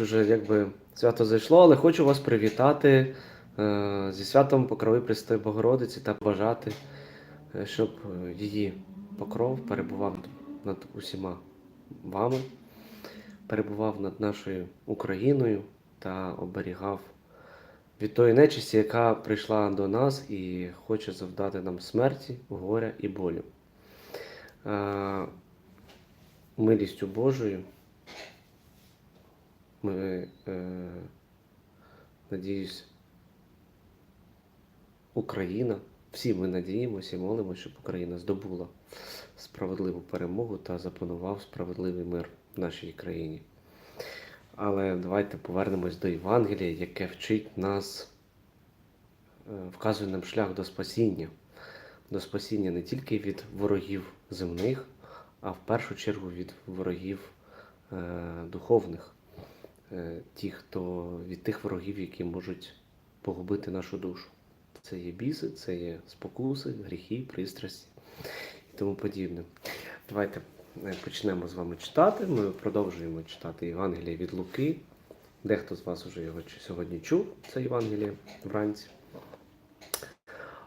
Вже якби свято зайшло, але хочу вас привітати е, зі святом Покрови Пресвятої Богородиці та бажати, е, щоб е, її покров перебував над усіма вами, перебував над нашою Україною та оберігав від тої нечисті, яка прийшла до нас і хоче завдати нам смерті, горя і болю. Е, Милістю Божою ми, е, надіюсь, Україна, всі ми надіємося і молимося, щоб Україна здобула справедливу перемогу та запанував справедливий мир в нашій країні. Але давайте повернемось до Євангелія, яке вчить нас, е, вказує нам шлях до спасіння, до спасіння не тільки від ворогів земних, а в першу чергу від ворогів е, духовних ті, хто від тих ворогів, які можуть погубити нашу душу. Це є біси, це є спокуси, гріхи, пристрасті і тому подібне. Давайте е, почнемо з вами читати. Ми продовжуємо читати Євангеліє від Луки. Дехто з вас вже його сьогодні чув, це Євангеліє вранці.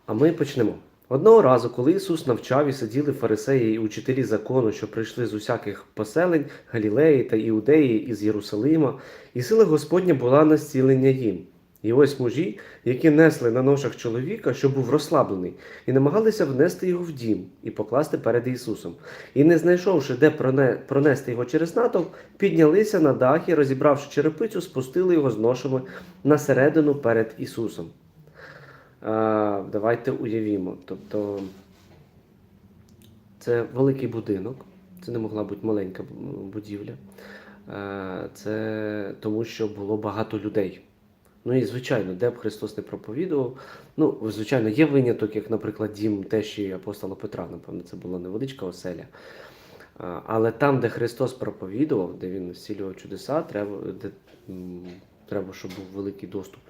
А ми почнемо. Одного разу, коли Ісус навчав і сиділи фарисеї і учителі закону, що прийшли з усяких поселень Галілеї та Іудеї із Єрусалима, і сила Господня була на зцілення їм. І ось мужі, які несли на ношах чоловіка, що був розслаблений, і намагалися внести його в дім і покласти перед Ісусом. І, не знайшовши, де пронести його через натовп, піднялися на дах і, розібравши черепицю, спустили його з ношами на середину перед Ісусом. А, давайте уявімо. Тобто це великий будинок, це не могла бути маленька будівля. Е, Це тому, що було багато людей. Ну і звичайно, де б Христос не проповідував. Ну, звичайно, є виняток, як, наприклад, дім тещі апостола Петра, напевно, це була невеличка оселя. Але там, де Христос проповідував, де він зцілював чудеса, треба, де, треба, щоб був великий доступ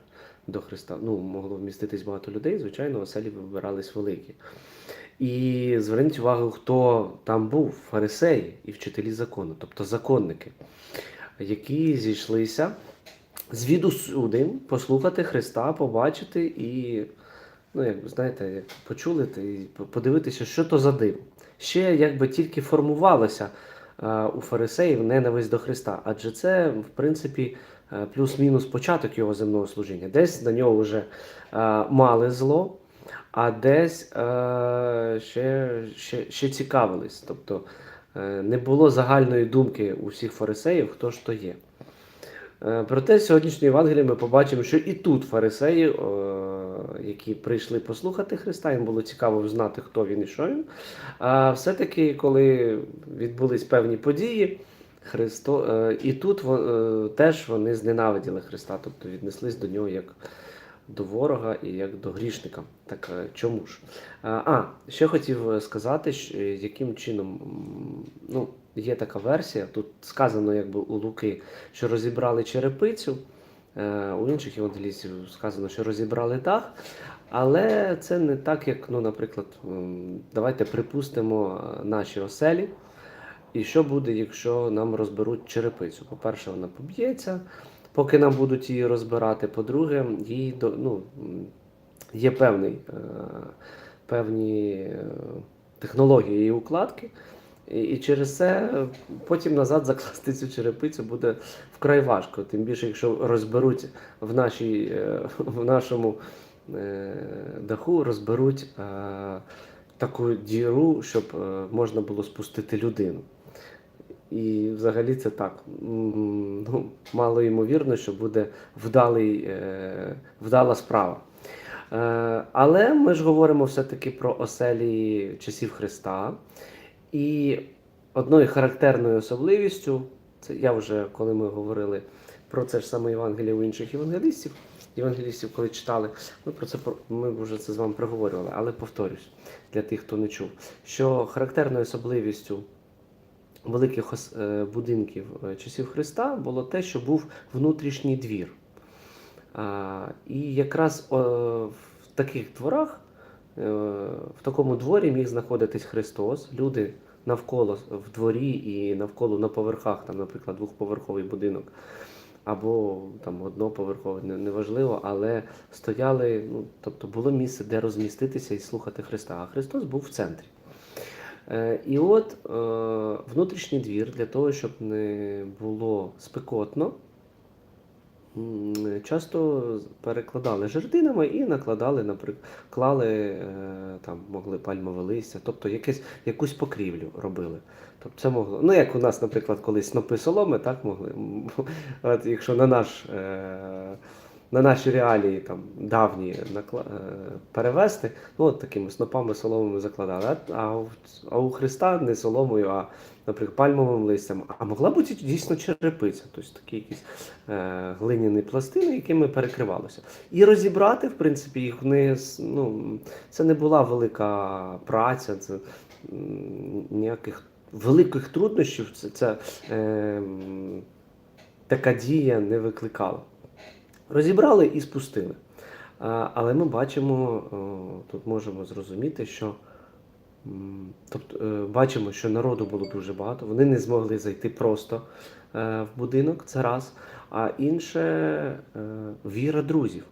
до Христа. Ну, могло вміститись багато людей, звичайно, оселі вибирались великі. І зверніть увагу, хто там був: фарисеї і вчителі закону, тобто законники, які зійшлися звіду сюди послухати Христа, побачити і, ну, як ви знаєте, почули і подивитися, що то за диво. Ще якби тільки формувалося е, у фарисеїв ненависть до Христа, адже це, в принципі, плюс-мінус початок його земного служіння. Десь на нього вже е, мали зло, а десь е, ще, ще, ще цікавились. Тобто е, не було загальної думки у всіх фарисеїв, хто ж то є. Е, Проте сьогоднішнє Євангеліє ми побачимо, що і тут фарисеї, е, які прийшли послухати Христа, їм було цікаво знати, хто він і що він. А все-таки, коли відбулись певні події, Христо, е, і тут е, теж вони зненавиділи Христа, тобто віднеслись до нього як до ворога і як до грішника. Так е, чому ж? А, ще хотів сказати, яким чином ну, є така версія, тут сказано якби у Луки, що розібрали черепицю, у інших євангелістів сказано, що розібрали дах. Але це не так, як, ну, наприклад, давайте припустимо наші оселі. І що буде, якщо нам розберуть черепицю? По-перше, вона поб'ється, поки нам будуть її розбирати. По-друге, їй ну, є певний, е, певні е, технології її укладки. І, через це потім назад закласти цю черепицю буде вкрай важко. Тим більше, якщо розберуть в, нашій, е, в нашому даху, розберуть таку діру, щоб можна було спустити людину. І взагалі це так. Ну, мало ймовірно, що буде вдалий, е, вдала справа. Е, але ми ж говоримо все-таки про оселі часів Христа. І одною характерною особливістю, це я вже коли ми говорили про це ж саме Євангеліє у інших євангелістів, євангелістів, коли читали, ми про це ми вже це з вами проговорювали, але повторюсь для тих, хто не чув, що характерною особливістю великих е, будинків е, часів Христа було те, що був внутрішній двір. І якраз в таких дворах, е, в такому дворі міг знаходитись Христос, люди навколо в дворі і навколо на поверхах, там, наприклад, двохповерховий будинок. або там одноповерхове, неважливо, але стояли, ну, тобто було місце, де розміститися і слухати Христа. А Христос був в центрі. Е, І от е, внутрішній двір для того, щоб не було спекотно, часто перекладали жердинами і накладали, наприклад, клали е, там могли пальмове листя, тобто якесь, якусь покрівлю робили. Тобто це могло. Ну, як у нас, наприклад, колись снопи соломи, так могли. От, якщо на наш. На наші реалії там давні е, перевести, ну от такими снопами соломами закладали. А, у- а у Христа не соломою, а, наприклад, пальмовим листям. А могла бути дійсно черепиця, тобто такі якісь е, глиняні пластини, якими перекривалося. І розібрати, в принципі, їх не ну, це не була велика праця, це ніяких великих труднощів. Це, це е, така дія не викликала. Розібрали і спустили. Але ми бачимо, тут можемо зрозуміти, що тобто, е, бачимо, що народу було дуже багато. Вони не змогли зайти просто е, в будинок, це раз. А інше е, віра друзів.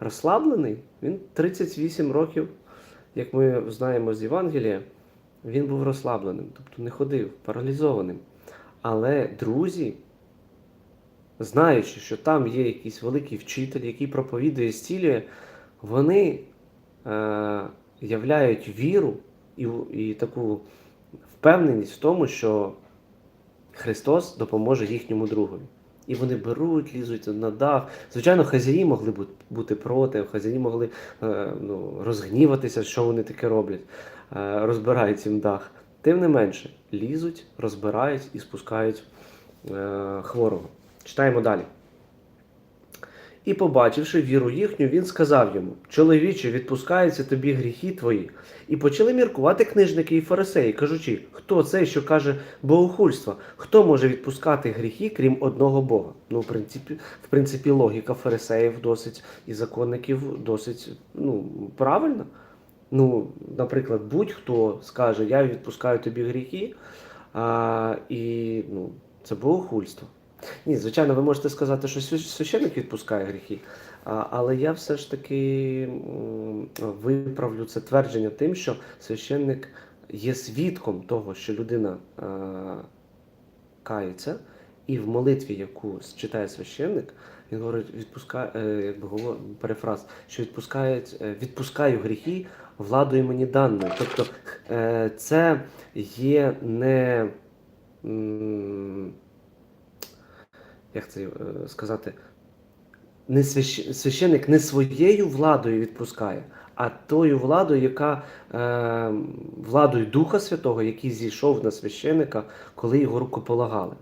Розслаблений, він 38 років, як ми знаємо з Євангелія, він був розслабленим, тобто не ходив, паралізованим. Але друзі знаючи, що там є якийсь великий вчитель, який проповідує, зцілює, вони е, являють віру і, і таку впевненість в тому, що Христос допоможе їхньому другові. І вони беруть, лізуть на дах. Звичайно, хазяї могли бути проти, хазяї могли е, ну, розгніватися, що вони таке роблять, е, розбирають їм дах. Тим не менше, лізуть, розбирають і спускають е, хворого. Читаємо далі. І, побачивши віру їхню, він сказав йому: Чоловіче, відпускаються тобі гріхи твої. І почали міркувати книжники і фарисеї, кажучи, хто цей, що каже богохульство, хто може відпускати гріхи, крім одного Бога? Ну, в принципі, в принципі, логіка фарисеїв досить і законників досить ну, правильна. Ну, наприклад, будь-хто скаже, я відпускаю тобі гріхи, а, і ну, це богохульство. Ні, звичайно, ви можете сказати, що свящ- священник відпускає гріхи, але я все ж таки виправлю це твердження тим, що священник є свідком того, що людина кається, і в молитві, яку читає священник, він говорить, відпускає, е, якби говор, перефраз, що відпускають, е, відпускаю гріхи владою мені даною. Тобто е, це є не. Як це е, сказати, не свящ... священик не своєю владою відпускає, а тою владою, яка е, владою Духа Святого, який зійшов на священика, коли його рукополагали,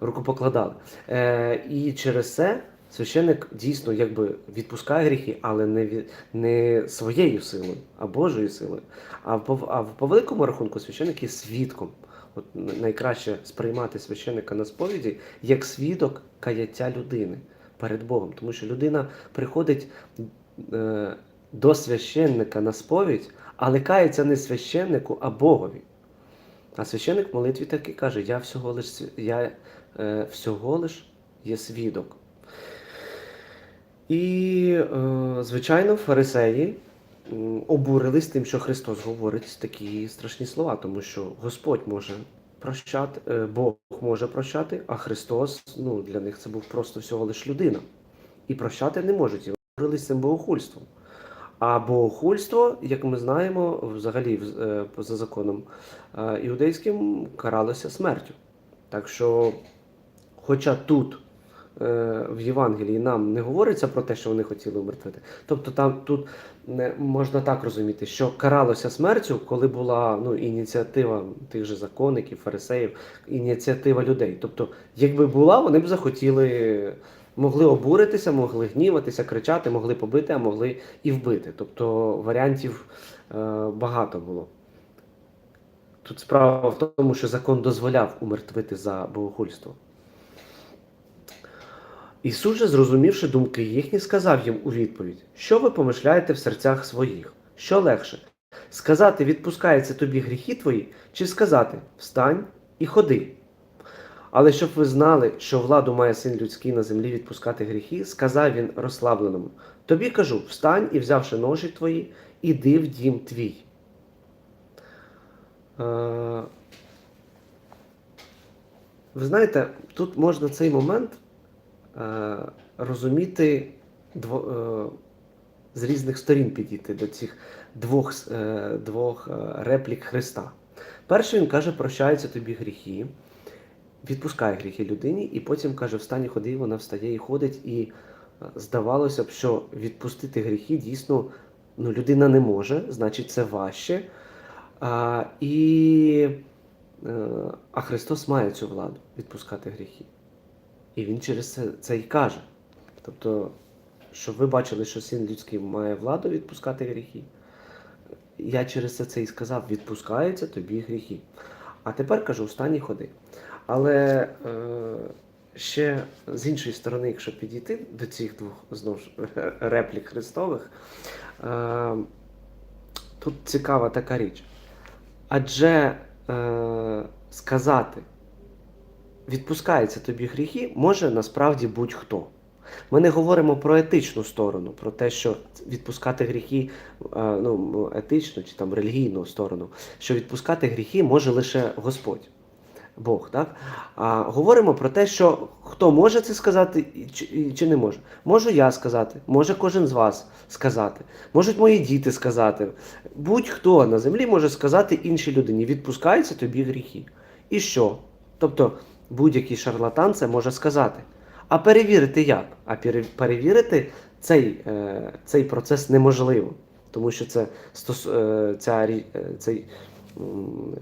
рукопокладали. Е, і через це священик дійсно якби відпускає гріхи, але не, не своєю силою, а Божою силою. А по, а по великому рахунку священик є свідком. От найкраще сприймати священика на сповіді як свідок каяття людини перед Богом. Тому що людина приходить е, до священника на сповідь, але кається не священнику, а Богові. А священник в молитві так і каже: Я всього лиш, я, е, всього лиш є свідок. І, е, звичайно, фарисеї обурились тим, що Христос говорить такі страшні слова, тому що Господь може прощати, е, Бог може прощати, а Христос ну, для них це був просто всього лиш людина. І прощати не можуть. І обурились цим богохульством. А богохульство, як ми знаємо, взагалі е, за законом е, іудейським каралося смертю. Так що, хоча тут в Євангелії нам не говориться про те, що вони хотіли умертвити. Тобто там тут не можна так розуміти, що каралося смертю, коли була ну, ініціатива тих же законників, фарисеїв, ініціатива людей. Тобто, якби була, вони б захотіли, могли обуритися, могли гніватися, кричати, могли побити, а могли і вбити. Тобто варіантів е, багато було. Тут справа в тому, що закон дозволяв умертвити за богохульство. Ісус же, зрозумівши думки їхні, сказав їм у відповідь: Що ви помишляєте в серцях своїх? Що легше? Сказати, відпускаються тобі гріхи твої, чи сказати Встань і ходи. Але щоб ви знали, що владу має син людський на землі відпускати гріхи, сказав він розслабленому: Тобі кажу, встань і, взявши ножі твої, іди в дім твій. Е, Ви знаєте, тут можна цей момент розуміти дво, е, з різних сторін підійти до цих двох, е, двох е, реплік Христа. Перший він каже, прощаються тобі гріхи, відпускає гріхи людині, і потім каже, встань і ходи, вона встає і ходить. І е, здавалося б, що відпустити гріхи дійсно ну, людина не може, значить це важче. А, і, е, а Христос має цю владу відпускати гріхи. І Він через це, це і каже. Тобто, щоб ви бачили, що син людський має владу відпускати гріхи. Я через це це і сказав: відпускаються тобі гріхи. А тепер кажу, встань і ходи. Але е, ще з іншої сторони, якщо підійти до цих двох знову ж реплік Христових, е, тут цікава така річ. Адже е, сказати, відпускаються тобі гріхи, може насправді будь-хто. Ми не говоримо про етичну сторону, про те, що відпускати гріхи, е, ну, етичну чи там релігійну сторону, що відпускати гріхи може лише Господь, Бог. Так? А говоримо про те, що хто може це сказати чи, чи не може. Можу я сказати, може кожен з вас сказати, можуть мої діти сказати. Будь-хто на землі може сказати іншій людині, відпускаються тобі гріхи. І що? Тобто будь-який шарлатан це може сказати. А перевірити як? А перевірити цей, е, цей процес неможливо, тому що це е, ця, е, цей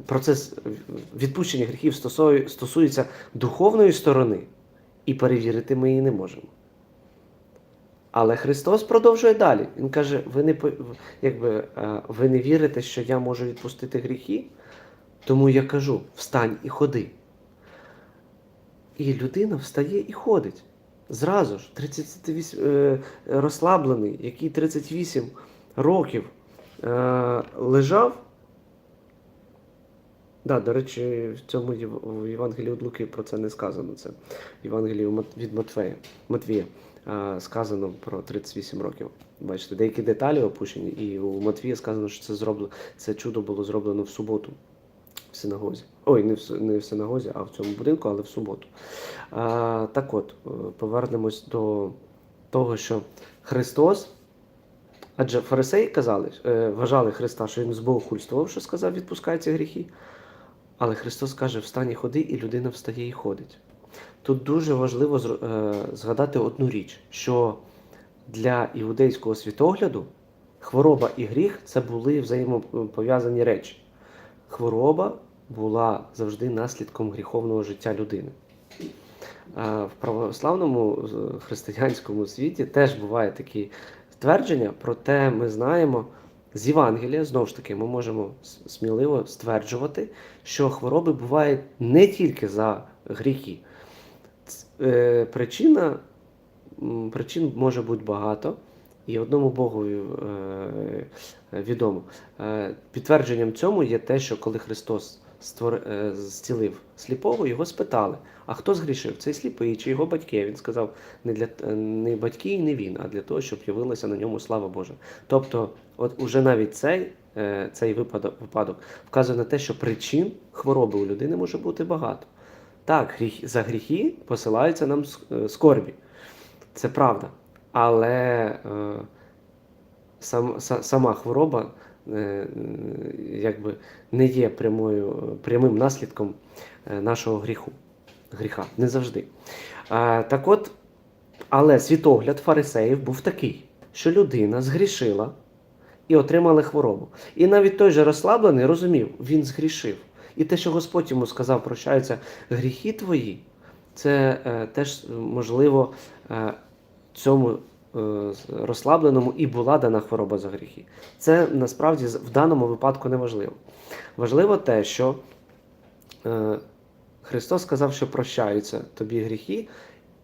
процес відпущення гріхів стосується духовної сторони, і перевірити ми її не можемо. Але Христос продовжує далі. Він каже: ви не, якби, ви не вірите, що я можу відпустити гріхи, тому я кажу: встань і ходи. І людина встає і ходить. Зразу ж, 38, е, розслаблений, який 38 років е, лежав. Да, до речі, в цьому в Євангелії від Луки про це не сказано. Це в Євангелії від Матфея, Матвія е, сказано про 38 років. Бачите, деякі деталі опущені, і у Матвія сказано, що це зроблено, це чудо було зроблено в суботу синагозі. Ой, не в, не в синагозі, а в цьому будинку, але в суботу. А, так от, е, повернемось до того, що Христос, адже фарисеї казали, е, вважали Христа, що він збогохульствував, що сказав, відпускаються гріхи. Але Христос каже, встань і ходи, і людина встає і ходить. Тут дуже важливо е, згадати одну річ, що для іудейського світогляду хвороба і гріх це були взаємопов'язані речі. Хвороба була завжди наслідком гріховного життя людини. В православному християнському світі теж буває такі твердження, проте ми знаємо з Євангелія, знову ж таки, ми можемо сміливо стверджувати, що хвороби бувають не тільки за гріхи. Е, Причина, причин може бути багато, і одному Богу е, відомо. Е, Підтвердженням цьому є те, що коли Христос створ... е, зцілив сліпого, його спитали: а хто згрішив? Цей сліпий чи його батьки? Він сказав: не для е, не батьки і не він, а для того, щоб явилася на ньому слава Божа. Тобто, от уже навіть цей, е, цей випадок, випадок вказує на те, що причин хвороби у людини може бути багато. Так, гріх, за гріхи посилаються нам скорбі. Це правда. Але е, сам, сама хвороба якби не є прямою, прямим наслідком е, нашого гріху. Гріха. Не завжди. Так от, але світогляд фарисеїв був такий, що людина згрішила і отримала хворобу. І навіть той же розслаблений розумів, він згрішив. І те, що Господь йому сказав, прощаються гріхи твої, це е, теж можливо е, цьому е, розслабленому і була дана хвороба за гріхи. Це насправді в даному випадку не важливо. Важливо те, що е, Христос сказав, що прощаються тобі гріхи.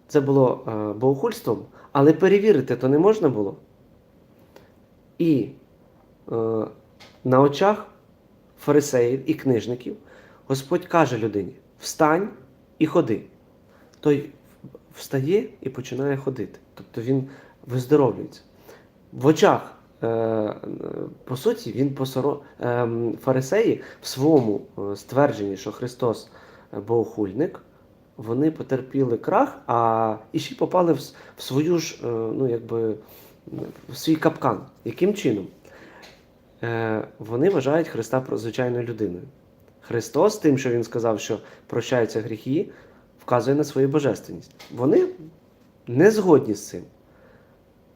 Це було е, богохульством, але перевірити то не можна було. І е, на очах фарисеїв і книжників Господь каже людині: встань і ходи. Той встає і починає ходити. Тобто він виздоровлюється. В очах, е, по суті, він посоро... е, фарисеї в своєму е, ствердженні, що Христос богохульник, вони потерпіли крах, а і ще попали в, свою ж, ну, якби, в свій капкан. Яким чином? Вони вважають Христа звичайною людиною. Христос, тим, що Він сказав, що прощаються гріхи, вказує на свою божественність. Вони не згодні з цим.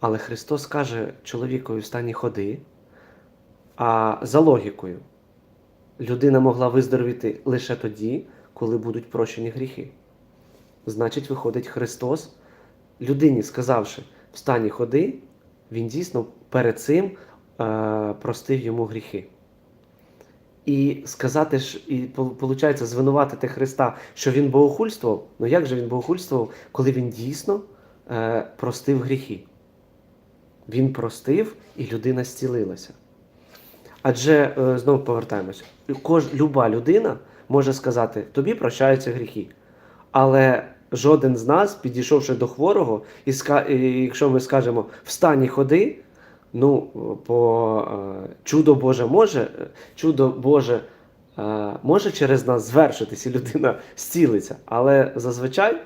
Але Христос каже чоловікові стані ходи, а за логікою, людина могла виздоровіти лише тоді, коли будуть прощені гріхи. Значить, виходить Христос, людині сказавши в стані ходи, він дійсно перед цим е, простив йому гріхи. І сказати ж, і виходить, звинуватити Христа, що він богохульствував. Ну як же він богохульствував, коли він дійсно е, простив гріхи? Він простив і людина зцілилася. Адже е, знову повертаємося. Кож, люба людина може сказати, тобі прощаються гріхи. Але жоден з нас, підійшовши до хворого, і, і якщо ми скажемо встань і ходи, ну, по е, чудо Боже може, е, чудо Боже може через нас звершитись, і людина зцілиться. Але зазвичай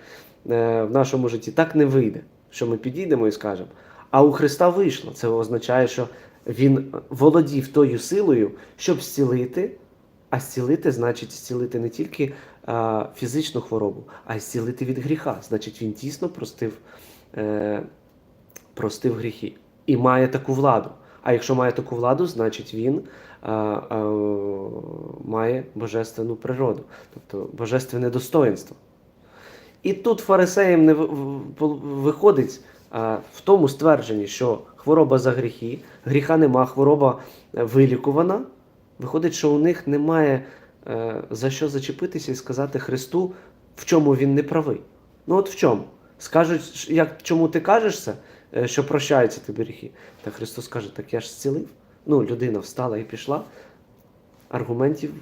в нашому житті так не вийде, що ми підійдемо і скажемо. А у Христа вийшло. Це означає, що Він володів тою силою, щоб зцілити. А зцілити значить зцілити не тільки а, фізичну хворобу, а й зцілити від гріха. Значить, він дійсно простив, е, простив гріхи і має таку владу. А якщо має таку владу, значить він а, а, має божественну природу, тобто божественне достоинство. І тут фарисеям не виходить в тому ствердженні, що хвороба за гріхи, гріха нема, хвороба е, вилікувана. Виходить, що у них немає е, за що зачепитися і сказати Христу, в чому він не правий. Ну от в чому? Скажуть, як, чому ти кажеш це, е, що прощаються тобі гріхи? Та Христос каже, так я ж зцілив. Ну, людина встала і пішла. Аргументів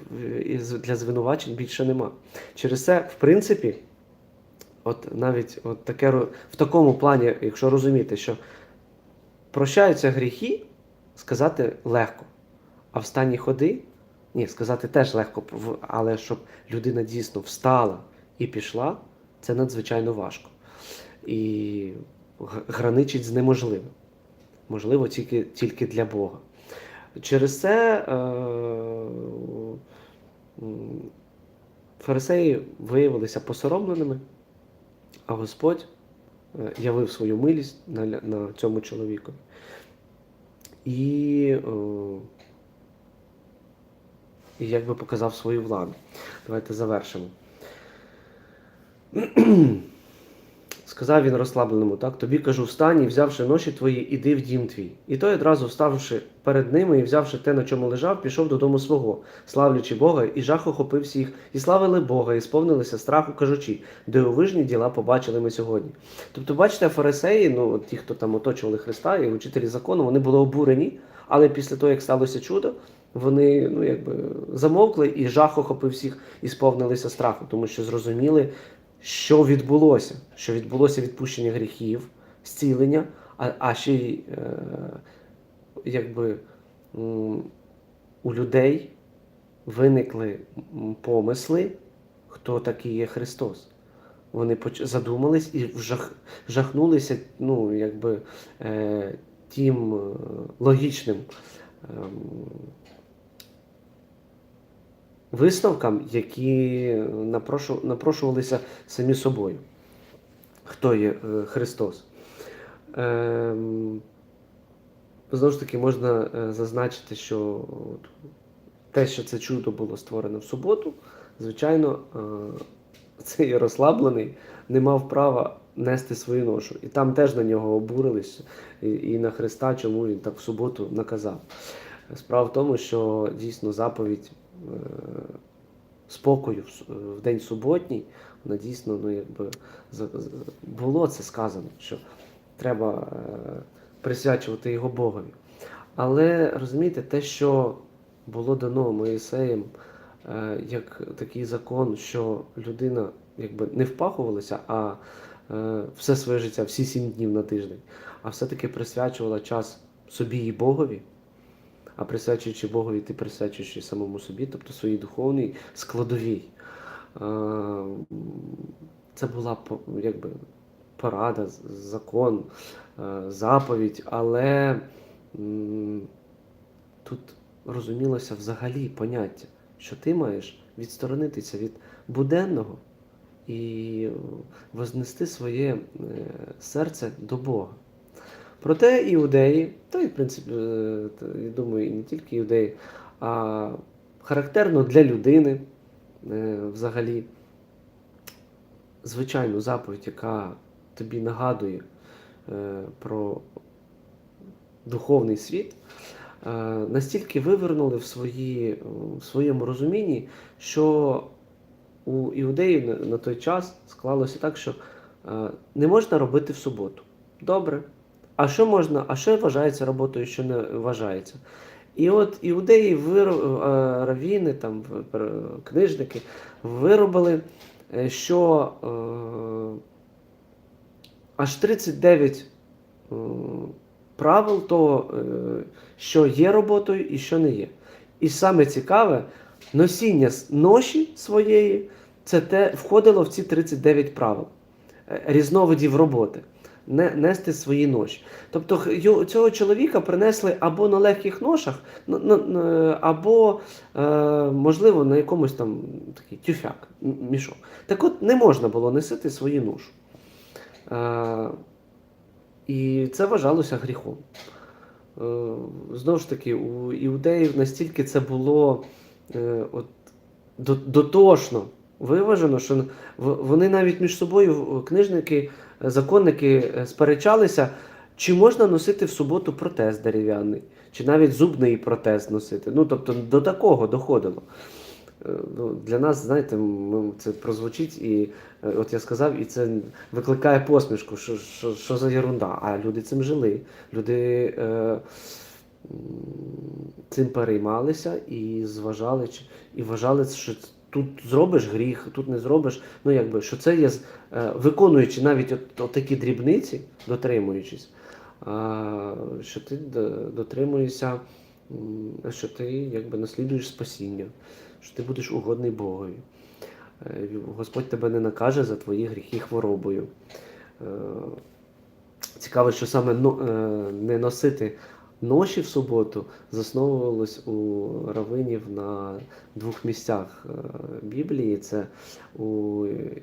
для звинувачень більше нема. Через це, в принципі, от навіть от таке, в такому плані, якщо розуміти, що прощаються гріхи, сказати легко. А в стані ходи, ні, сказати теж легко, але щоб людина дійсно встала і пішла, це надзвичайно важко. І граничить з неможливим. Можливо, тільки, тільки для Бога. Через це е, фарисеї виявилися посоромленими, а Господь е, явив свою милість на, на цьому чоловікові. І, е, і якби показав свою владу. Давайте завершимо. Сказав він розслабленому, так, тобі кажу, встань і взявши ноші твої, іди в дім твій. І той одразу вставши перед ними і взявши те, на чому лежав, пішов додому свого, славлячи Бога, і жах охопив всіх, і славили Бога, і сповнилися страху, кажучи, дивовижні діла побачили ми сьогодні. Тобто, бачите, фарисеї, ну ті, хто там оточували Христа і учителі закону, вони були обурені, але після того, як сталося чудо, вони ну, якби, замовкли і жах охопив всіх і сповнилися страху, тому що зрозуміли, що відбулося, що відбулося відпущення гріхів, зцілення, а, а ще й е, якби у людей виникли помисли, хто такий є Христос. Вони задумались і вжах, жахнулися ну, якби, е, тим е, логічним ем, висновкам, які напрошувалися самі собою. Хто є е, Христос? Ем, знову ж таки, можна е, зазначити, що те, що це чудо було створено в суботу, звичайно, е, цей розслаблений не мав права нести свою ношу. І там теж на нього обурились, і, на Христа, чому він так в суботу наказав. Справа в тому, що дійсно заповідь е, спокою в, день суботній, вона дійсно ну, якби, було це сказано, що треба е, присвячувати його Богові. Але розумієте, те, що було дано Моїсеєм, е, як такий закон, що людина якби не впахувалася, а е, все своє життя, всі сім днів на тиждень, а все-таки присвячувала час собі і Богові. А присвячуючи Богові, ти присвячуєш самому собі, тобто своїй духовній складовій. Це була якби порада, закон, е, заповідь, але тут розумілося взагалі поняття, що ти маєш відсторонитися від буденного і вознести своє е, серце до Бога. Проте іудеї, та й в принципі, е, я думаю, і не тільки іудеї, а характерно для людини е, взагалі звичайну заповідь, яка тобі нагадує е, про духовний світ, настільки вивернули в, свої, в своєму розумінні, що у іудеїв на, той час склалося так, що не можна робити в суботу. Добре. А що можна, а що вважається роботою, що не вважається? І от іудеї, виро- е, равіни, там, книжники виробили, е, що е, аж 39 е, правил того, що є роботою і що не є. І саме цікаве, носіння ноші своєї це те входило в ці 39 правил різновидів роботи. Не, нести свої ноші. Тобто цього чоловіка принесли або на легких ношах, або, е, можливо, на якомусь там такий тюфяк, мішок. Так от не можна було носити свої ношу. Е, і це вважалося гріхом. Е, Знову ж таки, у іудеїв настільки це було от, дотошно виважено, що вони навіть між собою, книжники, законники, е, сперечалися, чи можна носити в суботу протез дерев'яний, чи навіть зубний протез носити. Ну, тобто до такого доходило. Е, Ну, для нас, знаєте, це прозвучить, і е, от я сказав, і це викликає посмішку, що, що, що за ерунда. А люди цим жили. Люди е, цим переймалися і зважали, і вважали, що тут зробиш гріх, тут не зробиш. Ну, якби, що це є, е, виконуючи навіть от, от такі дрібниці, дотримуючись, що ти дотримуєшся, що ти якби наслідуєш спасіння, що ти будеш угодний Богові. Е, Господь тебе не накаже за твої гріхи хворобою. Е, Цікаво, що саме не носити ноші в суботу засновувалось у равинів на двох місцях е, Біблії. Це у е,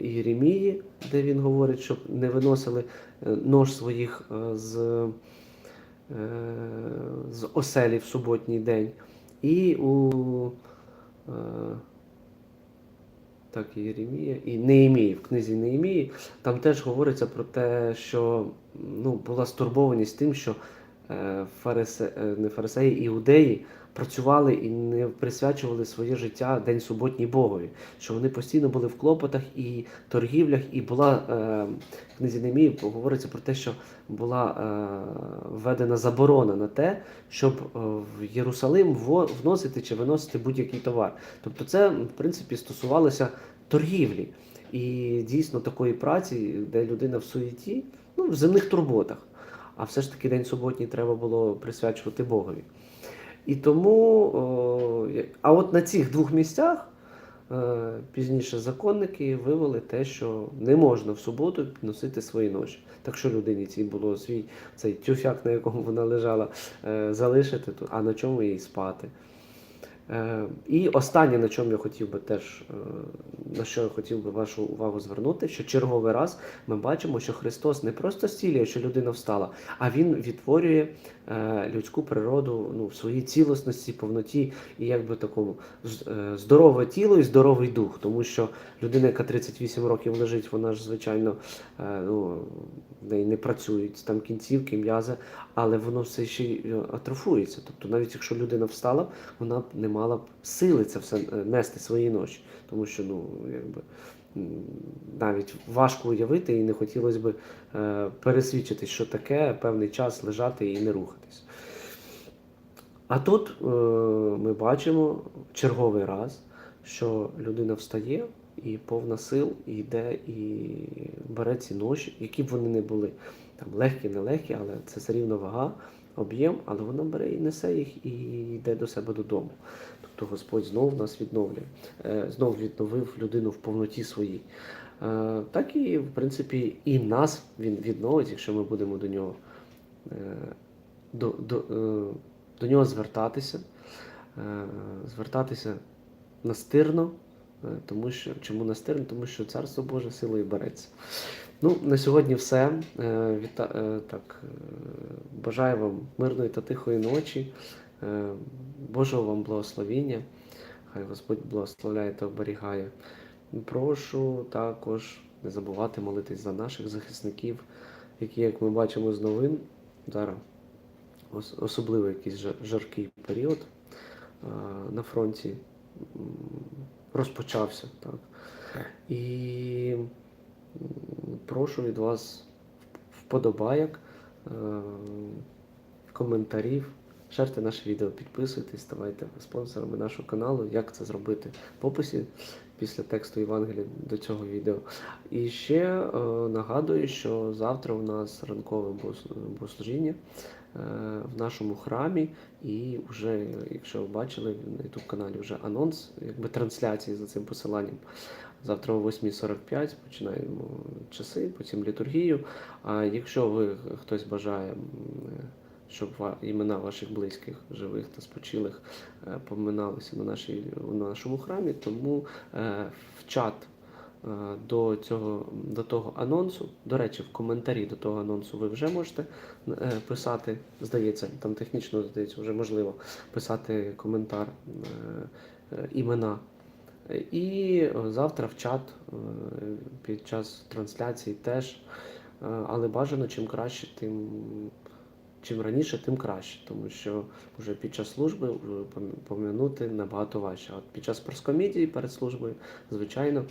Єремії, де він говорить, щоб не виносили е, нож своїх з, з оселі в суботній день. І у е, і Єремія і Неємії, в книзі Неємії, там теж говориться про те, що ну, була стурбованість тим, що фарисе, е, не фарисеї, іудеї працювали і не присвячували своє життя день суботній Богові, що вони постійно були в клопотах і торгівлях, і була е, в книзі Неємії говориться про те, що була е, введена заборона на те, щоб е, в Єрусалим вносити чи виносити будь-який товар. Тобто, це в принципі стосувалося торгівлі і дійсно такої праці, де людина в суєті, ну в земних турботах. А все ж таки день суботній треба було присвячувати Богові. І тому, а от на цих двох місцях е, пізніше законники вивели те, що не можна в суботу носити свої ноші. Так що людині цій було свій цей тюфяк, на якому вона лежала, е, залишити, а на чому їй спати. Е, І останнє, на чому я хотів би теж, е, на що я хотів би вашу увагу звернути, що черговий раз ми бачимо, що Христос не просто зцілює, що людина встала, а Він відтворює людську природу ну, в своїй цілісності, повноті і якби такому е, здорове тіло і здоровий дух. Тому що людина, яка 38 років лежить, вона ж звичайно е, ну, не працюють там кінцівки, м'язи, але воно все ще й е, атрофується. Тобто, навіть якщо людина встала, вона б не мала б сили це все е, нести свої ноші, тому що ну якби. Навіть важко уявити і не хотілося б е, пересвідчити, що таке певний час лежати і не рухатись. А тут е, ми бачимо черговий раз, що людина встає і повна сил, і йде і бере ці ноші, які б вони не були. Там легкі, нелегкі, але це все рівно вага, об'єм, але вона бере і несе їх і йде до себе додому. Тобто Господь знов нас відновлює, е, знов відновив людину в повноті своїй. Е, Так і, в принципі, і нас він відновить, якщо ми будемо до нього е, до, до, до нього звертатися, звертатися настирно, тому що чому настирно? Тому що Царство Боже силою береться. Ну, на сьогодні все. Е, Віта... е, Так, е, бажаю вам мирної та тихої ночі, Божого вам благословіння. Хай Господь благословляє та оберігає. Прошу також не забувати молитись за наших захисників, які, як ми бачимо з новин, зараз ос- особливо якийсь жаркий період на фронті розпочався. Так. І прошу від вас вподобайок, е, коментарів. Шерте наше відео, підписуйтесь, ставайте спонсорами нашого каналу. Як це зробити в описі після тексту Євангелія до цього відео. І ще е, нагадую, що завтра у нас ранкове богос- богослужіння е, в нашому храмі, і вже, якщо ви бачили на youtube каналі вже анонс, якби трансляції за цим посиланням. Завтра о 8.45 починаємо часи, потім літургію. А якщо ви хтось бажає, щоб імена ваших близьких, живих та спочилих е, поминалися на, нашій, на нашому храмі, тому е, в чат е, до, цього, до того анонсу, до речі, в коментарі до того анонсу ви вже можете писати, здається, там технічно здається, вже можливо писати коментар, імена. І е, завтра в чат е, під час трансляції теж. Е, Але бажано чим краще, тим чим раніше, тим краще, тому що вже під час служби пом'янути набагато важче. От під час проскомідії перед службою, звичайно,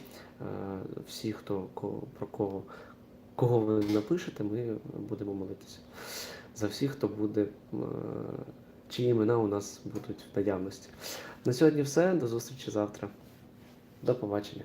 всі, хто про кого, кого ви напишете, ми будемо молитися. За всіх, хто буде, чиї імена у нас будуть в наявності. На сьогодні все. До зустрічі завтра. До побачення.